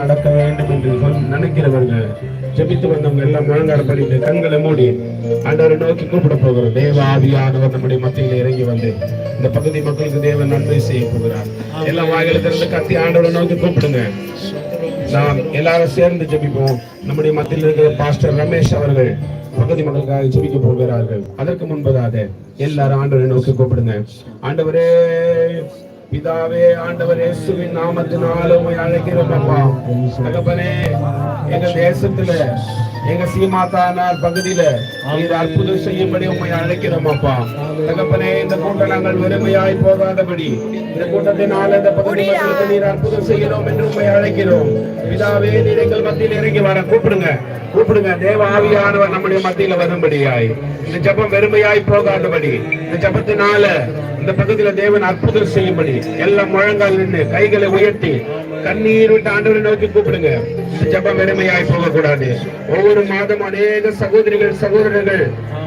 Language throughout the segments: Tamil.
நடக்க வேண்டும் என்று நினைக்கிறவர்கள் ஜெபித்து வந்தவங்க எல்லாம் முழங்கால படிட்டு கண்களை மூடி ஆண்டவரை நோக்கி கூப்பிட போகிறோம். தேவ ஆவியானவர் நம்முடைய மத்தியில் இறங்கி வந்து இந்த பகுதி மக்களுக்கு தேவன் நன்மை செய்ய போகிறார். எல்லாம் வாயில திறந்து கத்தி ஆண்டவரை நோக்கி கூப்பிடுங்க. நாம் எல்லாரும் சேர்ந்து ஜெபிப்போம். நம்முடைய மத்தியில் இருக்கிற பாஸ்டர் ரமேஷ் அவர்கள் பகுதி மக்களுக்காக ஜெபிக்க போகிறார்கள். அதற்கு முன்பதாக எல்லாரும் ஆண்டவரை நோக்கி கூப்பிடுங்க. ஆண்டவரே பிதாவே ஆண்டவர் இயேசுவின் நாமத்தினால உம்மை அழைக்கிறோம் அப்பா. தகப்பனே எங்க தேசத்துல எங்க சீமாத்தானார் பகுதியில நீர் அற்புதம் செய்யும்படி உண்மை அழைக்கிறோம் அப்பா. தகப்பனே இந்த கூட்டம் நாங்கள் வெறுமையாய் போகாதபடி இந்த கூட்டத்தினால இந்த பகுதி மக்களுக்கு நீர் அற்புதம் செய்கிறோம் என்று உண்மை அழைக்கிறோம். பிதாவே நீர் எங்கள் மத்தியில் இறங்கி வர கூப்பிடுங்க கூப்பிடுங்க. தேவ ஆவியானவர் நம்முடைய மத்தியில வரும்படியாய். இந்த ஜபம் வெறுமையாய் போகாதபடி இந்த ஜபத்தினால இந்த பகுதியில தேவன் அற்புதம் செய்யும்படி எல்லாம் முழங்கால் நின்று கைகளை உயர்த்தி கண்ணீர் விட்டு ஆண்டவரை நோக்கி கூப்பிடுங்க. ஜபம் ஜெபம் வெறுமையாய் போகக்கூடாது. ஒவ்வொரு மாதம் அநேக சகோதரிகள் சகோதரர்கள்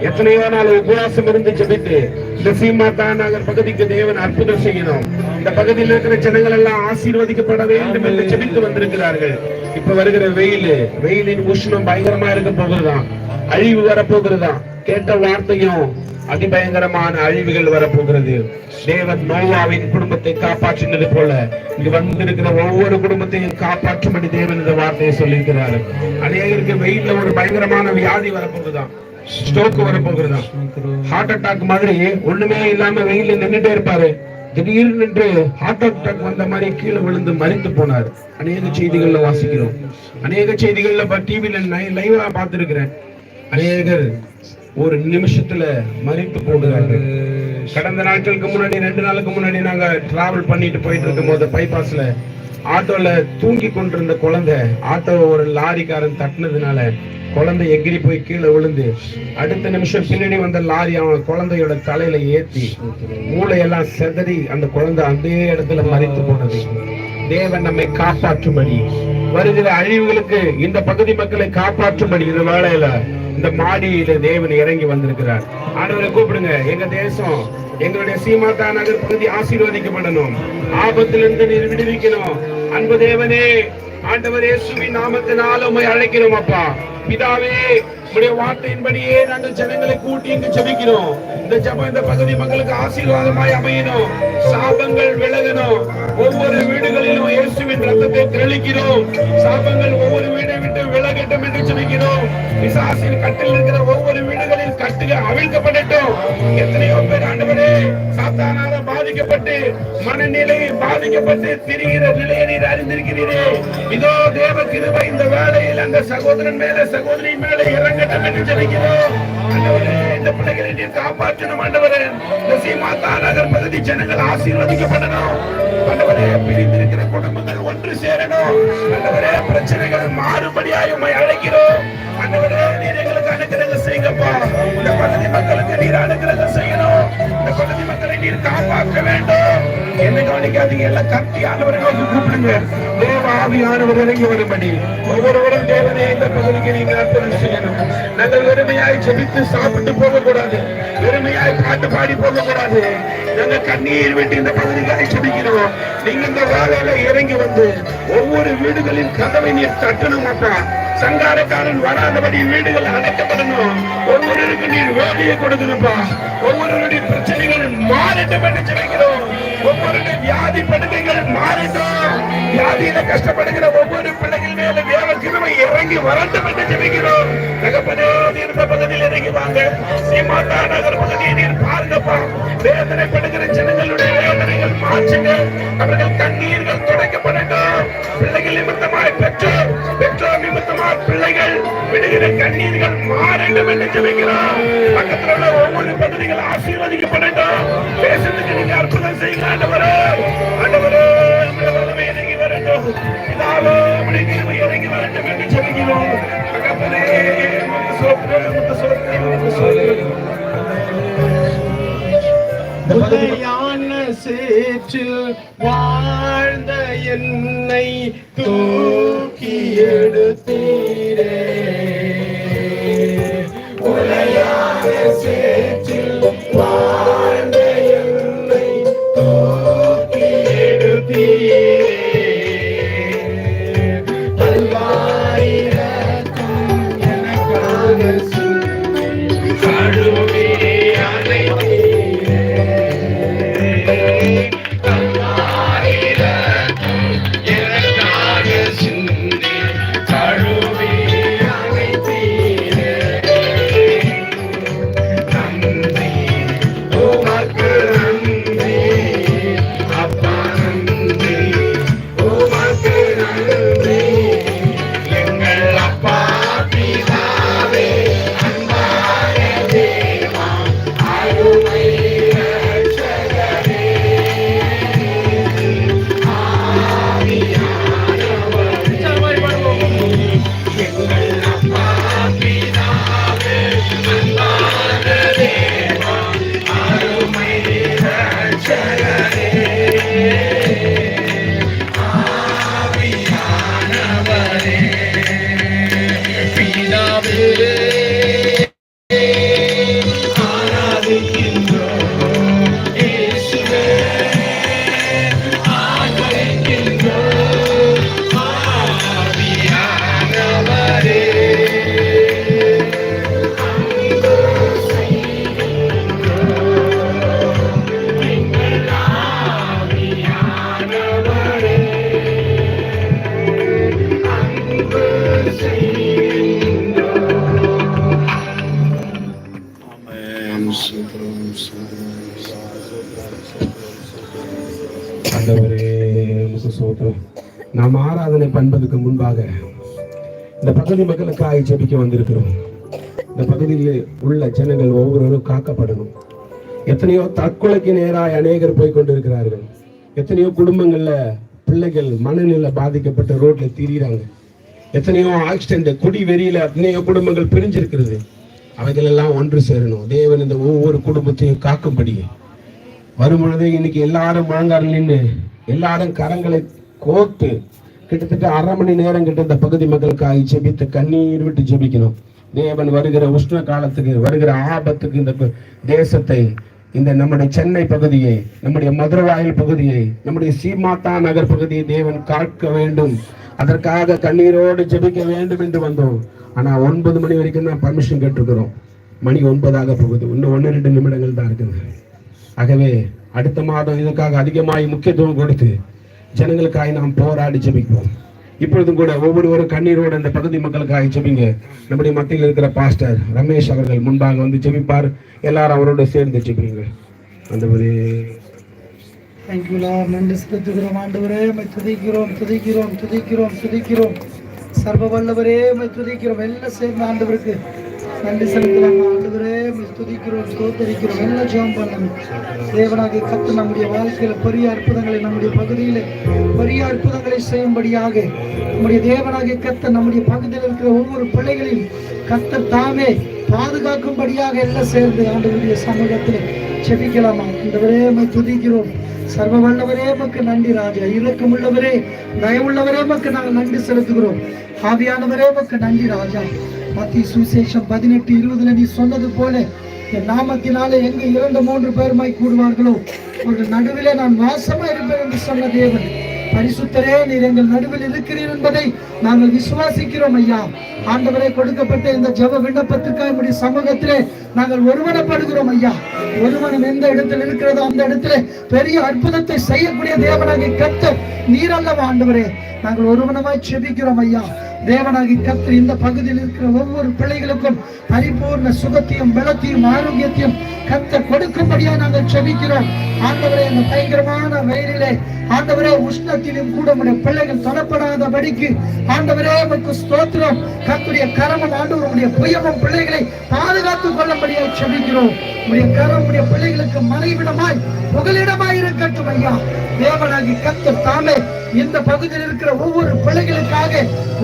எத்தனையோ நாள் உபவாசம் இருந்து ஜபித்து இந்த சீமாத்தா நகர் பகுதிக்கு தேவன் அற்புதம் செய்யணும். இந்த பகுதியில் இருக்கிற ஜனங்கள் எல்லாம் ஆசீர்வதிக்கப்பட வேண்டும் என்று ஜபித்து வந்திருக்கிறார்கள். இப்ப வருகிற வெயில் வெயிலின் உஷ்ணம் பயங்கரமா இருக்க போகிறதா அழிவு வரப்போகிறதா கேட்ட வார்த்தையும் அதிபயங்கரமான அழிவுகள் வரப்போகிறது. தேவன் நோவாவின் குடும்பத்தை காப்பாற்றினது போல இங்கு வந்திருக்கிற ஒவ்வொரு குடும்பத்தையும் காப்பாற்றும்படி தேவன் இந்த வார்த்தையை சொல்லியிருக்கிறார். அநேகருக்கு வெயில்ல ஒரு பயங்கரமான வியாதி வரப்போகுதுதான் ஸ்ட்ரோக் வரப்போகிறதாம் ஹார்ட் அட்டாக் மாதிரி ஒண்ணுமே இல்லாம வெயில்ல நின்னுட்டே இருப்பாரு. திடீர்னு நின்று ஹார்ட் அட்டாக் வந்த மாதிரி கீழே விழுந்து மறித்து போனார். அநேக செய்திகள்ல வாசிக்கிறோம். அநேக செய்திகள்ல டிவில லைவா பார்த்திருக்கிறேன். அநேகர் ஒரு நிமிஷத்துல மறித்து போடுறாங்க. கடந்த நாட்களுக்கு முன்னாடி ரெண்டு நாளுக்கு முன்னாடி நாங்க டிராவல் பண்ணிட்டு போயிட்டு இருக்கும் போது பைபாஸ்ல ஆட்டோல தூங்கி கொண்டிருந்த குழந்தை ஆட்டோ ஒரு லாரிக்காரன் தட்டினதுனால குழந்தை எகிரி போய் கீழே விழுந்து அடுத்த நிமிஷம் பின்னாடி வந்த லாரி அவன் குழந்தையோட தலையில ஏத்தி மூளையெல்லாம் செதறி அந்த குழந்தை அதே இடத்துல மறித்து போனது. தேவன் நம்மை காப்பாற்றும்படி. வருகிற அழிவுகளுக்கு இந்த பகுதி மக்களை காப்பாற்றும்படி இந்த வேலையில இந்த மாடியில தேவன் இறங்கி வந்திருக்கிறார். ஆண்டவரை கூப்பிடுங்க. எங்க தேசம் எங்களுடைய சீமாதா நகர் பகுதி ஆசீர்வதிக்கப்படணும். ஆபத்திலிருந்து நீர் விடுவிக்கணும். அன்பு தேவனே ஆண்டவர் இயேசுவின் நாமத்தினால உண்மை அழைக்கிறோம் அப்பா. பிதாவே உடைய வார்த்தையின்படியே நாங்கள் ஜனங்களை கூட்டி இங்கு ஜபிக்கிறோம். இந்த ஜபம் இந்த பகுதி மக்களுக்கு ஆசீர்வாதமாய் அமையணும். சாபங்கள் விலகணும். ஒவ்வொரு வீடுகளிலும் இயேசுவின் ரத்தத்தை தெளிக்கிறோம். சாபங்கள் ஒவ்வொரு வீடை விட்டு விலகட்டும் என்று ஜெபிக்கிறோம் விசாசின் கட்டில் இருக்கிற ஒவ்வொரு வீடுகளில் கட்டுக அவிழ்க்கப்படட்டும். எத்தனையோ பேர் ஆண்டவரே சாத்தானால பாதிக்கப்பட்டு மனநிலை பாதிக்கப்பட்டு திரிகிற நிலையை நீர் அறிந்திருக்கிறீரே. இதோ தேவ கிருபை இந்த வேலையில் அந்த சகோதரன் மேல சகோதரியின் மேல இறங்கட்டும் என்று ஜெபிக்கிறோம் ஆண்டவரே பிள்ளைகளை நீர் காப்பாற்றணும். ஆண்டவரே இந்த சீமாத்தா நகர் பகுதி ஜனங்கள் ஆசீர்வதிக்கப்படணும். ஆண்டவரே பிரிந்திருக்கிற குடும்பங்கள் ஒன்று சேரணும். ஆண்டவரே பிரச்சனைகள் மாறுபடியாய் உண்மை அழைக்கிறோம். ஆண்டவரே நீர் எங்களுக்கு அனுகிரகம் செய்யப்பா இந்த பகுதி மக்களுக்கு நீர் அனுகிரகம் செய்யணும். இந்த பகுதி மக்களை நீர் காப்பாற்ற வேண்டும். என்ன கவனிக்காதீங்க எல்லாம் கட்டி ஆண்டவரை நோக்கி கூப்பிடுங்க. தேவ ஆவியானவர் இறங்கி வரும்படி. ஒவ்வொருவரும் தேவனே இந்த பகுதிக்கு நீங்க அர்ப்பணம் செய்யணும்? நாங்கள் வெறுமையாய் ஜெபித்து சாப்பிட்டு போகக்கூடாது. கூடாது வெறுமையாய் பாட்டு பாடி போகக்கூடாது. கூடாது நாங்க கண்ணீர் விட்டு இந்த பகுதிகளை ஜெபிக்கிறோம். நீங்க இந்த வேலையில இறங்கி வந்து ஒவ்வொரு வீடுகளின் கதவை நீர் தட்டணும் அப்பா. சங்காரக்காரன் வராதபடி வீடுகள் அடைக்கப்படணும் ஒவ்வொருவருக்கு நீர் வேலையை கொடுக்கணும்ப்பா. ஒவ்வொருவருடைய பிரச்சனைகள் மாறட்டும் என்று ஜெபிக்கிறோம். ஒவ்வொரு வியாதி படுகைகள் மாறிட்டோம் வியாதியில கஷ்டப்படுகிற ஒவ்வொரு பிள்ளைகள் மேல வேற கிருமை இறங்கி வரட்டும் என்று ஜெபிக்கிறோம். தகப்பனே நீர் இந்த பகுதியில் இறங்கி வாங்க. சீமாத்தா நகர் பகுதியை நீர் பாருங்கப்பா. வேதனைப்படுகிற ஜனங்களுடைய வேதனைகள் மாற்றுங்க. அவர்கள் கண்ணீர்கள் துடைக்கப்படட்டும். பிள்ளைகள் நிமித்தமாய் பெற்றோர் பெற்றோர் நிமித்தமாய் பிள்ளைகள் விடுகிற கண்ணீர்கள் மாறட்டும் என்று ஜெபிக்கிறோம். பக்கத்துல உள்ள ஒவ்வொரு பகுதிகள் ஆசீர்வதிக்கப்படட்டும். பேசுறதுக்கு நீங்க அற்புதம் செய்யுங்க ஆண்டவரே. ஆண்டவரே உங்களுடைய வல்லமை இறங்கி வரட்டும். இறங்கி வரட்டும் என்று ஜெபிக்கிறோம். உதயான சேற்றில் வாழ்ந்த என்னை தூக்கி எடுத்தீரே. உதயான சேற்றில் வாழ்ந்த என்னை ஆண்டவரே நாம் ஆராதனை பண்பதுக்கு முன்பாக இந்த பகுதி மக்களுக்காக ஜெபிக்க வந்திருக்கிறோம். இந்த பகுதியில் உள்ள ஜனங்கள் ஒவ்வொருவரும் காக்கப்படணும். எத்தனையோ தற்கொலைக்கு நேராக அநேகர் போய் கொண்டிருக்கிறார்கள். எத்தனையோ குடும்பங்கள்ல பிள்ளைகள் மனநிலை பாதிக்கப்பட்ட ரோட்ல திரியிறாங்க. எத்தனையோ ஆக்சிடென்ட் குடி வெறியில எத்தனையோ குடும்பங்கள் பிரிஞ்சிருக்கிறது. அவைகளெல்லாம் ஒன்று சேரணும். தேவன் இந்த ஒவ்வொரு குடும்பத்தையும் காக்கும்படியே. வரும்பொழுது இன்னைக்கு எல்லாரும் முழங்காரில் நின்று எல்லாரும் கரங்களை கோர்த்து கிட்டத்தட்ட அரை மணி நேரம் கிட்ட இந்த பகுதி மக்களுக்காக ஜெபித்து கண்ணீர் விட்டு ஜெபிக்கணும். தேவன் வருகிற உஷ்ண காலத்துக்கு வருகிற ஆபத்துக்கு இந்த தேசத்தை இந்த நம்முடைய சென்னை பகுதியை நம்முடைய மதுரவாயில் பகுதியை நம்முடைய சீமாத்தா நகர் பகுதியை தேவன் காக்க வேண்டும். அதற்காக கண்ணீரோடு ஜெபிக்க வேண்டும் என்று வந்தோம். ஆனா ஒன்பது மணி வரைக்கும் தான் பர்மிஷன் கேட்டிருக்கிறோம். மணி ஒன்பதாக போகுது. இன்னும் ஒன்று ரெண்டு நிமிடங்கள் தான் இருக்குது. ஆகவே அடுத்த மாதம் இதற்காக அதிகமாய் முக்கியத்துவம் கொடுத்து ஜனங்களுக்காக நாம் போராடி ஜெபிப்போம். இப்பொழுதும் கூட ஒவ்வொருவரும் கண்ணீரோடு இந்த பகுதி மக்களுக்காக ஜெபிங்க. நம்முடைய மத்தியில் இருக்கிற பாஸ்டர் ரமேஷ் அவர்கள் முன்பாக வந்து ஜெபிப்பார். எல்லாரும் அவரோட சேர்ந்து ஜெபிங்க அந்த ஒரு தேங்க்யூலா நன்றி செலுத்துகிறோம் ஆண்டவரே. மை துதிக்கிறோம் துதிக்கிறோம் துதிக்கிறோம் துதிக்கிறோம். சர்வ வல்லவரே மை துதிக்கிறோம். எல்லாம் சேர்ந்து ஆண்டவருக்கு நன்றி செலுத்தலாமா ஆண்டவரே உம்மை துதிக்கிறோம் ஸ்தோத்தரிக்கிறோம். எல்லாம் ஜெபம் பண்ணணும் தேவனாக கத்து நம்முடைய வாழ்க்கையில பெரிய அற்புதங்களை நம்முடைய பகுதியில பெரிய அற்புதங்களை செய்யும்படியாக நம்முடைய தேவனாக கத்த நம்முடைய பகுதியில் இருக்கிற ஒவ்வொரு பிள்ளைகளையும் கத்த தாமே பாதுகாக்கும்படியாக எல்லாம் சேர்ந்து ஆண்டுகளுடைய சமூகத்தில் செபிக்கலாமா ஆண்டவரே உம்மை துதிக்கிறோம். சர்வ வல்லவரே மக்கு நன்றி ராஜா. இரக்கமுள்ளவரே தயவுள்ளவரே மக்கு நாங்கள் நன்றி செலுத்துகிறோம். ஆவியானவரே மக்கு நன்றி ராஜா. மத்திய சுவிசேஷம் பதினெட்டு இருபதுல நீ சொன்னது போல என் நாமத்தினாலே எங்க இரண்டு மூன்று பேருமாய் கூடுவார்களோ ஒரு நடுவிலே நான் வாசமா இருப்பேன் என்று சொன்ன தேவன். பரிசுத்தரே நீர் எங்கள் நடுவில் இருக்கிறீர் என்பதை நாங்கள் விசுவாசிக்கிறோம் ஐயா. ஆண்டவரே கொடுக்கப்பட்ட இந்த ஜெப விண்ணப்பத்திற்காக நம்முடைய சமூகத்திலே நாங்கள் ஒருமனப்படுகிறோம் ஐயா. ஒருவனம் எந்த இடத்தில் இருக்கிறதோ அந்த இடத்துல பெரிய அற்புதத்தை செய்யக்கூடிய தேவனாக கத்த நீர் அல்லவா ஆண்டவரே? நாங்கள் ஒருவனமாய் செபிக்கிறோம் ஐயா. தேவனாகி கத்து இந்த பகுதியில் இருக்கிற ஒவ்வொரு பிள்ளைகளுக்கும் பரிபூர்ண சுகத்தையும் பலத்தையும் ஆரோக்கியத்தையும் கத்த கொடுக்கும்படியா நாங்கள் செபிக்கிறோம். ஆண்டவரே அந்த பயங்கரமான வயலிலே ஆண்டவரே உஷ்ணத்திலும் கூட உடைய பிள்ளைகள் தொடப்படாதபடிக்கு ஆண்டவரே உமக்கு ஸ்தோத்திரம். கத்துடைய கரமும் ஆண்டவருடைய புயமும் பிள்ளைகளை பாதுகாத்துக் கொள்ளும்படியா செபிக்கிறோம். உடைய கரம் உடைய பிள்ளைகளுக்கு மறைவிடமாய் புகலிடமாய் இருக்கட்டும் ஐயா. தேவனாகி கத்து தாமே இந்த பகுதியில் இருக்கிற ஒவ்வொரு பிள்ளைகளுக்காக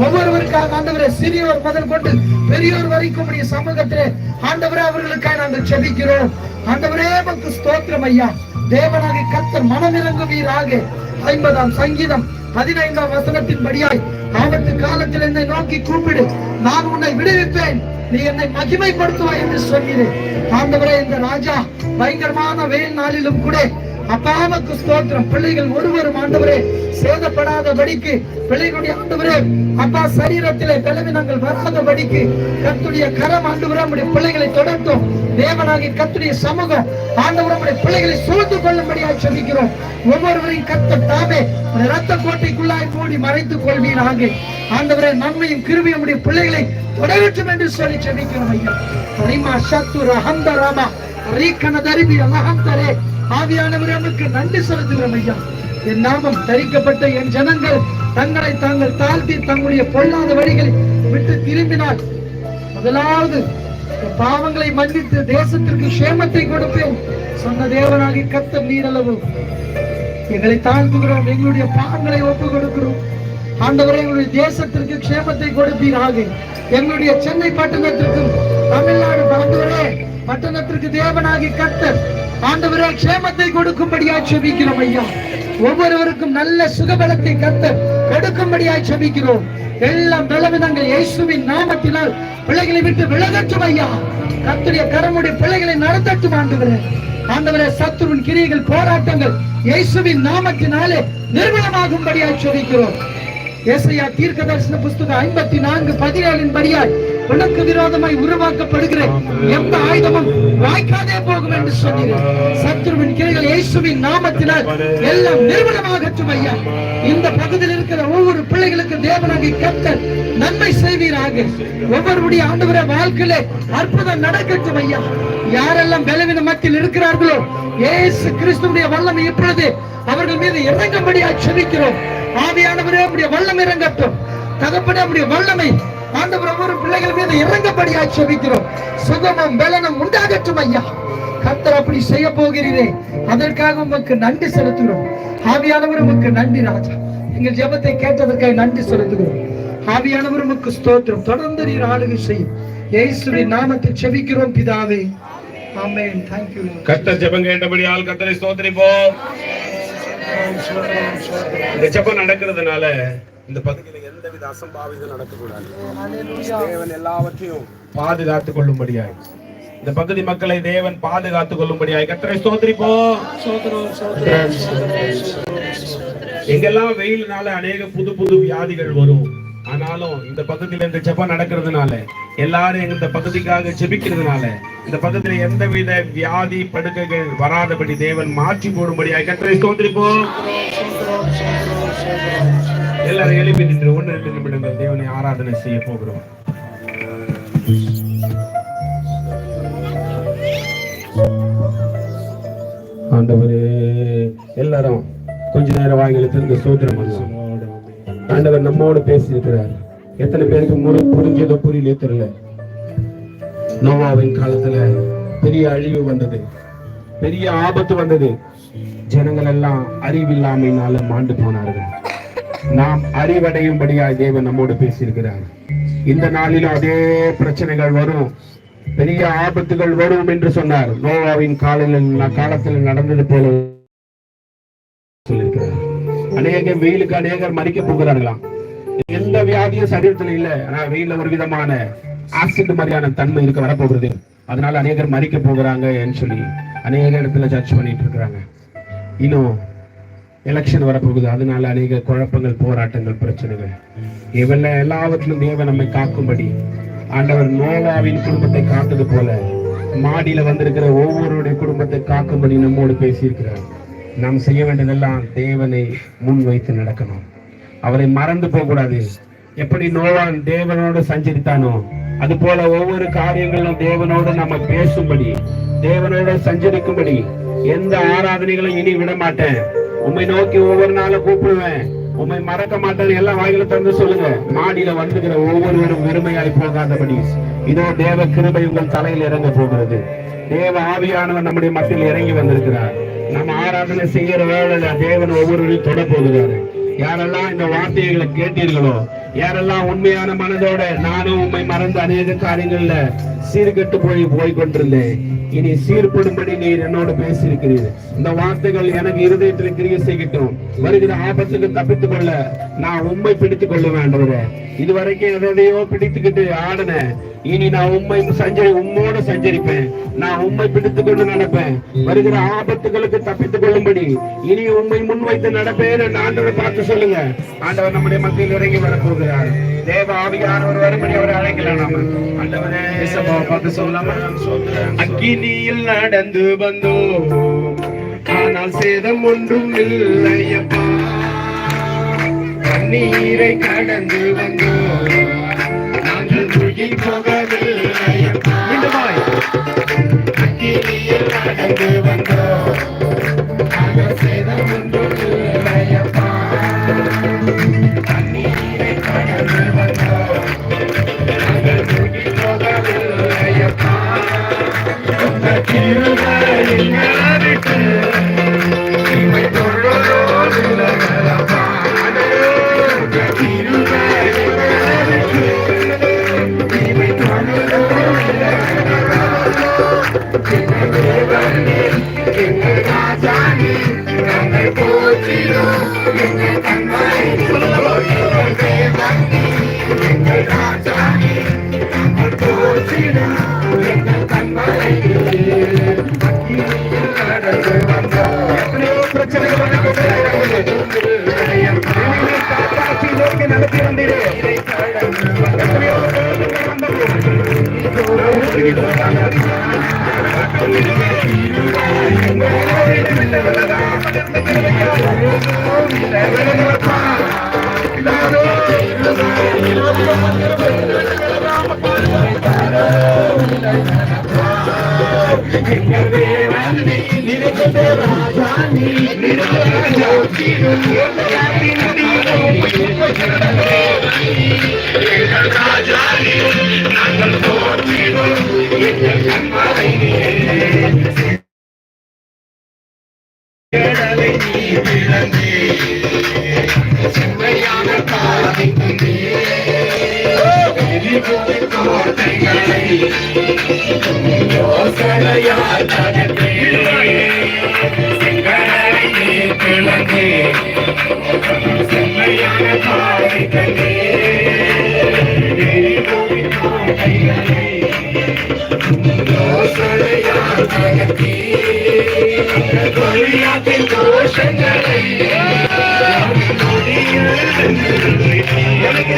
ஒவ்வொருவருக்காக ஆண்டவரே சிறியோர் முதல் கொண்டு பெரியோர் வரைக்கும் சமூகத்திலே ஆண்டவரே அவர்களுக்காக நாங்கள் செபிக்கிறோம் ஆண்டவரே உமக்கு ஸ்தோத்திரம் ஐயா. தேவனாகி கத்தர் மனமிறங்குவீராக. ஐம்பதாம் சங்கீதம் பதினைந்தாம் வசனத்தின் படியாய் ஆபத்து காலத்தில் என்னை நோக்கி கூப்பிடு. நான் உன்னை விடுவிப்பேன். நீ என்னை மகிமைப்படுத்துவாய் என்று சொல்கிறேன். ஆண்டவரே இந்த ராஜா பயங்கரமான வெயில் நாளிலும் கூட அப்பாவுக்கு ஸ்தோத்திரம். பிள்ளைகள் ஒருவரும் ஆண்டவரே சேதப்படாதபடிக்கு பிள்ளைகளுடைய ஆண்டவரே அப்பா சரீரத்திலே பலவீனங்கள் வராதபடிக்கு கத்துடைய கரம் ஆண்டவரே நம்முடைய பிள்ளைகளை தொடர்ந்தும் தேவனாகி கத்துடைய சமூகம் ஆண்டவர் நம்முடைய பிள்ளைகளை சூழ்ந்து கொள்ளும்படியாக சொல்லிக்கிறோம் ஒவ்வொருவரையும் கத்த தாமே ரத்த கோட்டைக்குள்ளாய் மூடி மறைத்துக் கொள்வீராக. ஆண்டவரே நன்மையும் கிருமியும் உடைய பிள்ளைகளை தொடரட்டும் என்று சொல்லி செபிக்கிறோம் ஐயா. ரிமா சத்துர ஹந்தராமா ரீக்கன தரிபி அலஹந்தரே. ஆவியானவர் நமக்கு நன்றி செலுத்துகிறோம் ஐயா. என் நாமம் தரிக்கப்பட்ட என் ஜனங்கள் தங்களை தாங்கள் தாழ்த்தி தங்களுடைய பொல்லாத வழிகளை விட்டு திரும்பினால் முதலாவது பாவங்களை மன்னித்து தேசத்திற்கு சேமத்தை கொடுப்பேன் சொன்ன தேவனாகி கத்த நீரளவு. எங்களை தாழ்த்துகிறோம் எங்களுடைய பாவங்களை ஒப்பு கொடுக்கிறோம் ஆண்டவரை எங்களுடைய தேசத்திற்கு க்ஷேமத்தை கொடுப்பீராக. எங்களுடைய சென்னை பட்டணத்திற்கும் தமிழ்நாடு ஆண்டவரே பட்டணத்திற்கு தேவனாகி கத்தர் ஆண்டவரே க்ஷேமத்தை கொடுக்கும்படியாய் செபிக்கிறோம் ஐயா. ஒவ்வொருவருக்கும் நல்ல சுகபலத்தை கத்தர் கொடுக்கும்படியாய் செபிக்கிறோம். எல்லாம் பலவிதங்கள் இயேசுவின் நாமத்தினால் பிள்ளைகளை விட்டு விலகட்டும் ஐயா. கத்துடைய கரமுடைய பிள்ளைகளை நடத்தட்டும் ஆண்டவரே. ஆண்டவரே சத்துருவின் கிரியைகள் போராட்டங்கள் இயேசுவின் நாமத்தினாலே நிர்மலமாகும்படியாய் செபிக்கிறோம். ஏசையா தீர்க்க தரிசன புஸ்தகம் ஐம்பத்தி நான்கு பதினேழின் படியாய் உனக்கு விரோதமாய் உருவாக்கப்படுகிற எந்த ஆயுதமும் வாய்க்காதே போகும் என்று சொன்னீர்கள் சத்ருவின் கிளைகள் இயேசுவின் நாமத்தினால் எல்லாம் நிர்மலமாகட்டும் ஐயா. இந்த பகுதியில் இருக்கிற ஒவ்வொரு பிள்ளைகளுக்கு தேவனாகி கர்த்தர் நன்மை செய்வீராக. ஒவ்வொருடைய ஆண்டவர வாழ்க்கையிலே அற்புதம் நடக்கட்டும் ஐயா. யாரெல்லாம் பலவீன மத்தியில் இருக்கிறார்களோ இயேசு கிறிஸ்துடைய வல்லமை இப்பொழுது அவர்கள் மீது இறங்கும்படியா செபிக்கிறோம். ஆவியானவரே அப்படிய வல்லம் இறங்கட்டும். தகப்பனே அப்படிய வல்லமை ஆண்டவர் ஒவ்வொரு பிள்ளைகள் மீது இறங்கப்படியா செபிக்கிறோம். சுகமும் பலனும் உண்டாகட்டும் ஐயா. கர்த்தர் அப்படி செய்ய போகிறீரே. அதற்காக உமக்கு நன்றி செலுத்துகிறோம். ஆவியானவர் உமக்கு நன்றி ராஜா. எங்கள் ஜெபத்தை கேட்டதற்காக நன்றி செலுத்துகிறோம். ஆவியானவர் உமக்கு ஸ்தோத்திரம். தொடர்ந்து நீர் ஆளுகை செய்யும் இயேசுவின் நாமத்தில் செபிக்கிறோம் பிதாவே. ஆமென். Thank you Lord. கர்த்தர் ஜெபம் கேட்டபடியால் கர்த்தரை ஸ்தோத்திரிப்போம். இந்த ஜெபம் நடக்கிறதுனால இந்த பகுதியில எந்தவித அசம்பாவிதம் நடக்கக்கூடாது. தேவன் எல்லாவற்றையும் பாதுகாத்துக் கொள்ளும்படியாய் இந்த பகுதி மக்களை தேவன் பாதுகாத்துக் கொள்ளும்படியாய் கர்த்தரை ஸ்தோத்திரிப்போம். எங்கெல்லாம் வெயில்னால அநேக புது புது வியாதிகள் வரும் ஆனாலும் இந்த பகுதியில இந்த ஜெபம் நடக்கிறதுனால எல்லாரும் இந்த பகுதிக்காக ஜெபிக்கிறதுனால இந்த பகுதியில எந்தவித வியாதி படுக்கைகள் வராதபடி தேவன் மாற்றி போடும்படியாய் கர்த்தரை ஸ்தோத்திரிப்போம். எல்லாரும் எழுப்பி நின்று ஒன்று ரெண்டு நிமிடங்கள் தேவனை ஆராதனை செய்ய போகிறோம். ஆண்டவரே எல்லாரும் கொஞ்ச நேரம் வாயில திறந்து சோதனம் பண்ணலாம் ஆண்டவர் நம்மோடு பேசியிருக்கிறார். எத்தனை பேருக்கு முறை புரிஞ்சதோ புரியலையோ தெரியல. நோவாவின் காலத்துல பெரிய அழிவு வந்தது. பெரிய ஆபத்து வந்தது. ஜனங்கள் எல்லாம் அறிவில்லாமையினால மாண்டு போனார்கள். நாம் அறிவடையும்படியாய் தேவன் நம்மோடு பேசியிருக்கிறார். இந்த நாளிலும் அதே பிரச்சனைகள் வரும். பெரிய ஆபத்துகள் வரும் என்று சொன்னார். நோவாவின் காலில் காலத்தில் நடந்தது போல சொல்லியிருக்கிறார். அநேக வெயிலுக்கு அநேகர் மறிக்க போகிறார்களாம். எந்த வியாதியும் சரீரத்துல இல்ல. ஆனா வெயில்ல ஒரு விதமான ஆசிட் மாதிரியான தன்மை இருக்க வரப்போகிறது. அதனால அநேகர் மறிக்க போகிறாங்க சொல்லி அநேக இடத்துல ஜட்ஜ் பண்ணிட்டு இருக்கிறாங்க. இன்னும் எலெக்ஷன் வரப்போகுது. அதனால அநேக குழப்பங்கள் போராட்டங்கள் பிரச்சனைகள். இவல்ல எல்லாவற்றிலும் தேவன் நம்மை காக்கும்படி ஆண்டவர் நோவாவின் குடும்பத்தை காத்தது போல மாடியில வந்திருக்கிற ஒவ்வொருடைய குடும்பத்தை காக்கும்படி நம்மோடு பேசியிருக்கிறார். நாம் செய்ய வேண்டியதெல்லாம் தேவனை முன் வைத்து நடக்கணும். அவரை மறந்து போக கூடாது எப்படி நோவான் தேவனோடு சஞ்சரித்தானோ அது போல ஒவ்வொரு காரியங்களும் தேவனோடு நம்ம பேசும்படி தேவனோடு சஞ்சரிக்கும்படி எந்த ஆராதனைகளும் இனி விட மாட்டேன் உம்மை நோக்கி ஒவ்வொரு நாளும் கூப்பிடுவேன். உண்மை மறக்க மாட்டேன் எல்லாம் வாயில தந்து சொல்லுங்க. மாடியில வந்துகிற ஒவ்வொருவரும் வெறுமையாய் போகாதபடி. இதோ தேவ கிருபை உங்கள் தலையில் இறங்க போகிறது. தேவ ஆவியானவர் நம்முடைய மத்தியில் இறங்கி வந்திருக்கிறார். நம்ம ஆராதனை செய்யற வேளையில தேவன் ஒவ்வொருவரையும் தொட போகிறாரு. யாரெல்லாம் இந்த வார்த்தைகளை கேட்டீர்களோ யாரெல்லாம் உண்மையான மனதோட நானும் உண்மை மறந்து அநேக காரியங்கள்ல சீர்கெட்டு போய் போய் கொண்டிருந்தேன் இனி சீர்படும்படி நீர் என்னோடு பேசியிருக்கிறீர். இந்த வார்த்தைகள் எனக்கு இருதயத்தில் கிரிய செய்யட்டும் வருகிற ஆபத்துக்கு தப்பித்துக் கொள்ள நான் உண்மை பிடித்துக் கொள்ள வேண்டவரே இதுவரைக்கும் எதையோ பிடித்துக்கிட்டு ஆடின இனி நான் உண்மை சஞ்சரி உம்மோடு சஞ்சரிப்பேன். நான் உண்மை பிடித்துக் கொண்டு நடப்பேன். வருகிற ஆபத்துகளுக்கு தப்பித்துக் கொள்ளும்படி. இனி உண்மை முன்வைத்து நடப்பேன் ஆண்டவரை பார்த்து சொல்லுங்க. ஆண்டவர் நம்முடைய மத்தியில் இறங்கி வரப்போகிறார். தேவ ஆவியானவர் வரும்படி அவரை அழைக்கலாம் நாம. ஆண்டவரே பார்த்து சொல்லாமா? அக்கினியில் நடந்து வந்தோம். ஆனால் சேதம் ஒன்றும் இல்லையப்பா கண்ணீரை கடந்து வந்தோம் நாங்கள் மூழ்கி போகவில்லையப்பா மீண்டுமாய் அக்கினியில் நடந்து வந்தோம் ஆனால் சேதம் ஒன்றும் இல்லையப்பா கண்ணீரை கடந்து வந்தோம் நாங்கள் மூழ்கி போகவில்லையப்பா எங்கள் தேவன் நீ நினைத்த ராஜா நீ எங்கள் ராஜா நீ நாங்கள் தோற்றிடும் எங்கள் கண்மலை நீ செம்மையான காலை தந்தே கோட்டைகளை யோசனையால் தனக்கு சிங்கரனை கிழக்கு செம்மையான பாதிக்கே யோசனையால் தனக்கு கொள்ளியாத்தில் கோஷங்களை எனக்கு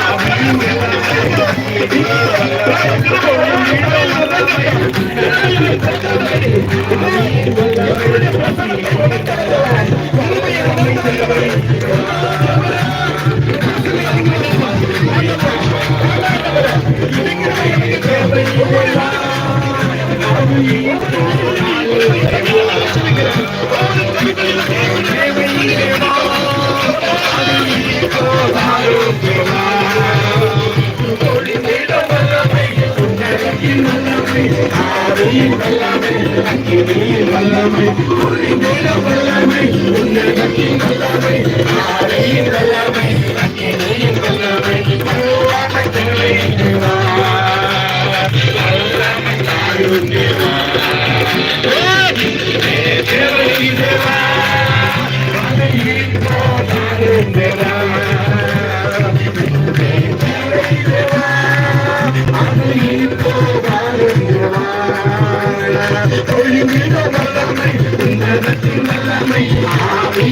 ஆவியின் வல்லமை அக்கினியில் வல்லமை புரிந்திட வல்லமை உன்னதத்தின் வல்லமை ஆவியின் வல்லமை அக்கினியின்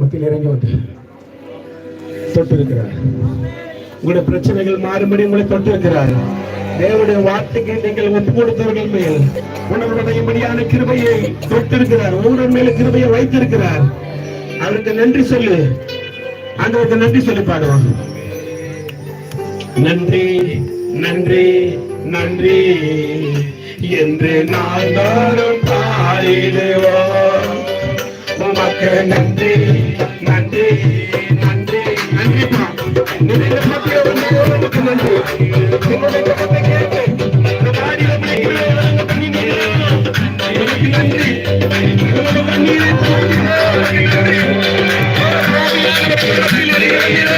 மத்தியில் தொட்டு இருக்கிறார் உங்களுடைய பிரச்சனைகள் மாறுபடி உங்களை தொட்டிருக்கிறார். தேவனுடைய வார்த்தைக்கு நீங்கள் ஒப்பு கொடுத்தவர்கள் மேல் உணர்வதையும்படியான கிருபையை தொட்டிருக்கிறார். ஒவ்வொரு மேல கிருபையை வைத்திருக்கிறார். அவருக்கு நன்றி சொல்லு. ஆண்டவருக்கு நன்றி சொல்லி பாடுவாங்க நன்றி நன்றி நன்றி. என்று நாள்தோறும் பாடிடுவோம். உமக்கு நன்றி நன்றி நன்றி. நன்றிப்பா நிறைய மத்திய உமக்கு நன்றி உங்களுடைய ஜெபத்தை கேட்டு பாடியில பிடிக்கிறவங்க நன்றி. நன்றி உங்களுடைய கண்ணீரை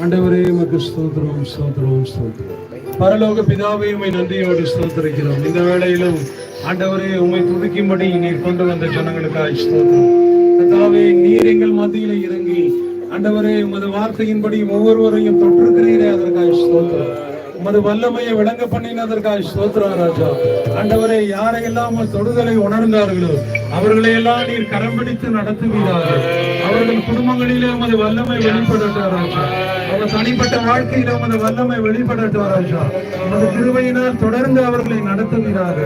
ஆண்டவரே மக்கு ஸ்தோத்திரம் ஸ்தோத்திரம் ஸ்தோத்திரம் பரலோக பிதாவே உமை நன்றியோடு ஸ்தோத்திரிக்கிறோம் இந்த வேளையிலும் ஆண்டவரே உண்மை துதிக்கும்படி நீர் கொண்டு வந்த ஜனங்களுக்காக ஸ்தோத்திரம் பிதாவே நீர் எங்கள் மத்தியில இறங்கி ஆண்டவரே உமது வார்த்தையின்படி ஒவ்வொருவரையும் தொற்றிருக்கிறீரே அதற்காக ஸ்தோத்திரம் உமது வல்லமையை விளங்க பண்ணினதற்காக ஸ்தோத்திரம் ராஜா. ஆண்டவரே யாரையெல்லாம் தொடுதலை உணர்ந்தார்களோ அவர்களை எல்லாம் நீர் கரம் பிடித்து நடத்துவீராக. அவர்கள் குடும்பங்களிலே உமது வல்லமை வெளிப்படட்டும் ராஜா. அவர் தனிப்பட்ட வாழ்க்கையில உமது வல்லமை வெளிப்படட்டும் ராஜா. உமது திருவையினால் தொடர்ந்து அவர்களை நடத்துவீராக.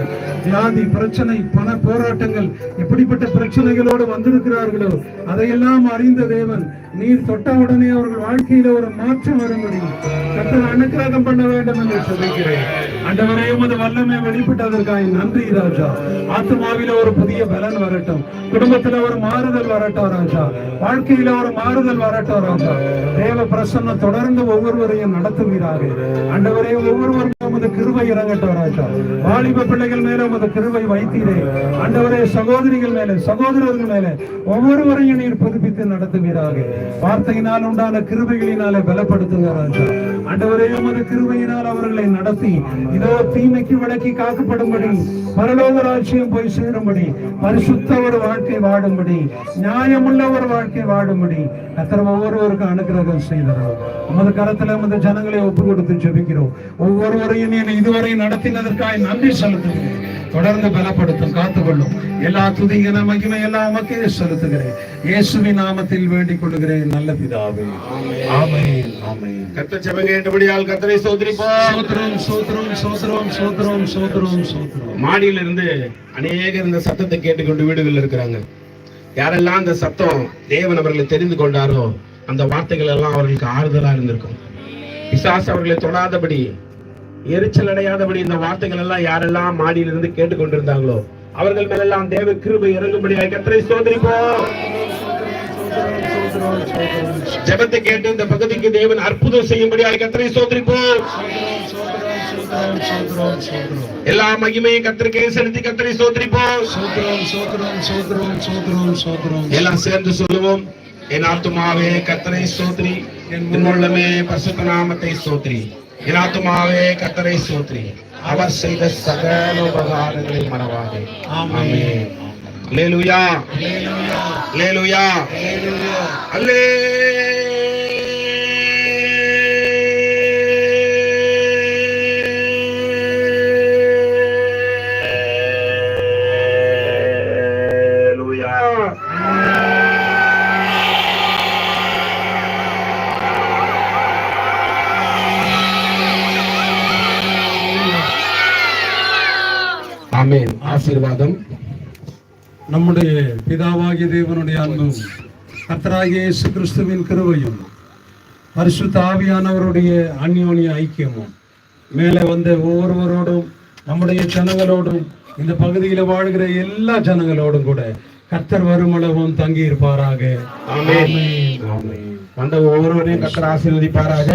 வியாதி பிரச்சனை பண போராட்டங்கள் இப்படிப்பட்ட பிரச்சனைகளோடு வந்திருக்கிறார்களோ அதையெல்லாம் அறிந்த தேவன் நீர் தொட்ட உடனே அவர்கள் வாழ்க்கையில ஒரு மாற்றம் வரும்படி கர்த்தர் அனுக்கிரகம் பண்ண வேண்டும் என்று சொல்லிக்கிறேன். அண்டவரே உமது வல்லமை வெளிப்பட்டதற்காக நன்றி ராஜா. ஆத்மாவில ஒரு புதிய பலன் வரட்டும். குடும்பத்துல ஒரு மாறுதல் வரட்டும் ராஜா. வாழ்க்கையில ஒரு மாறுதல் வரட்டும் ராஜா. தேவ பிரசன்ன தொடர்ந்து ஒவ்வொருவரையும் நடத்துவீராக. அண்டவரே ஒவ்வொருவரும் உமது கிருவை இறங்கட்டும் ராஜா வாலிப பிள்ளைகள் மேல உமது கிருவை வைத்தீரே. ஆண்டவரே சகோதரிகள் மேல சகோதரர்கள் மேல ஒவ்வொருவரையும் நீர் புதுப்பித்து நடத்துவீராக. வார்த்தையினால் உண்டான கிருபைகளினாலே பலப்படுத்துங்க ராஜா ஆண்டவரே உமது கிருபையினால் அவர்களை நடத்தி இதோ தீமைக்கு விளக்கி காக்கப்படும்படி பரலோக ராஜ்யம் போய் சேரும்படி பரிசுத்த ஒரு வாழ்க்கை வாடும்படி நியாயமுள்ள ஒரு வாழ்க்கை வாடும்படி கத்தர் ஒவ்வொருவருக்கும் அனுகிரகம் செய்தோம் உமது கரத்துல உமது ஜனங்களை ஒப்பு கொடுத்து ஜெபிக்கிறோம். ஒவ்வொருவரையும் நீ இதுவரை நடத்தினதற்காக நன்றி செலுத்துகிறேன். தொடர்ந்து பலப்படுத்தும் காத்துக்கொள்ளும். எல்லா துதிகன மகிமை எல்லாம் உமக்கே செலுத்துகிறேன். இயேசுவின் நாமத்தில் வேண்டிக் கொள்ளுகிறேன். நல்ல பிதாவே. ஆமென். ஆமென். கத்த செவங்க என்றபடியால் கத்தரை சோதரிப்போம் சோத்ரம் சோத்ரம் சோத்ரம் சோத்ரம் சோத்ரம் சோத்ரம் மாடியில இருந்து அநேகர் இந்த சத்தத்தை கேட்டுக்கொண்டு வீடுகள் இருக்கிறாங்க. யாரெல்லாம் அந்த சத்தம் தேவன் அவர்களை தெரிந்து கொண்டாரோ அந்த வார்த்தைகள் எல்லாம் அவர்களுக்கு ஆறுதலா இருந்திருக்கும். பிசாசு அவர்களை தொடாதபடி எரிச்சல் அடையாதபடி இந்த வார்த்தைகள் எல்லாம் யாரெல்லாம் மாடியிலிருந்து கேட்டுக்கொண்டிருந்தாங்களோ அவர்கள் மேலெல்லாம் தேவ கிருபை இறங்கும்படியாக கத்தரை சோதரிப்போம் ஜெபத்தை கேட்டு இந்த பகுதிக்கு தேவன் அற்புதம் செய்யும்படியாக கத்தரை சோதரிப்போம் எல்லா மகிமையும் கத்திரிக்கை செலுத்தி கத்தரை சோதரிப்போம் எல்லாம் சேர்ந்து சொல்லுவோம் என் ஆத்துமாவே கத்தரை சோத்ரி என் உள்ளமே பரிசுத்த நாமத்தை சோத்ரி என் ஆத்துமாவே கத்தரை சோத்ரி அவர் செய்த சகல உபகாரங்களை மறவாதே. ஆமென். அல்லேலூயா அல்லேலூயா அல்லேலூயா ஆசீர்வாதம். நம்முடைய பிதாவாகிய தேவனுடைய அன்பும் கர்த்தராகிய இயேசு கிறிஸ்துவின் கிருபையும் பரிசுத்த ஆவியானவருடைய அந்யோன்ய ஐக்கியமும் மேலே வந்த ஒவ்வொருவரோடும் நம்முடைய ஜனங்களோடும் இந்த பகுதியில் வாழ்கிற எல்லா ஜனங்களோடும் கூட கர்த்தர் வருமளவும் தங்கி இருப்பாராக ஆமென். ஆமென். வந்த ஒவ்வொருவரையும் கத்தர் ஆசீர்வதிப்பாராக.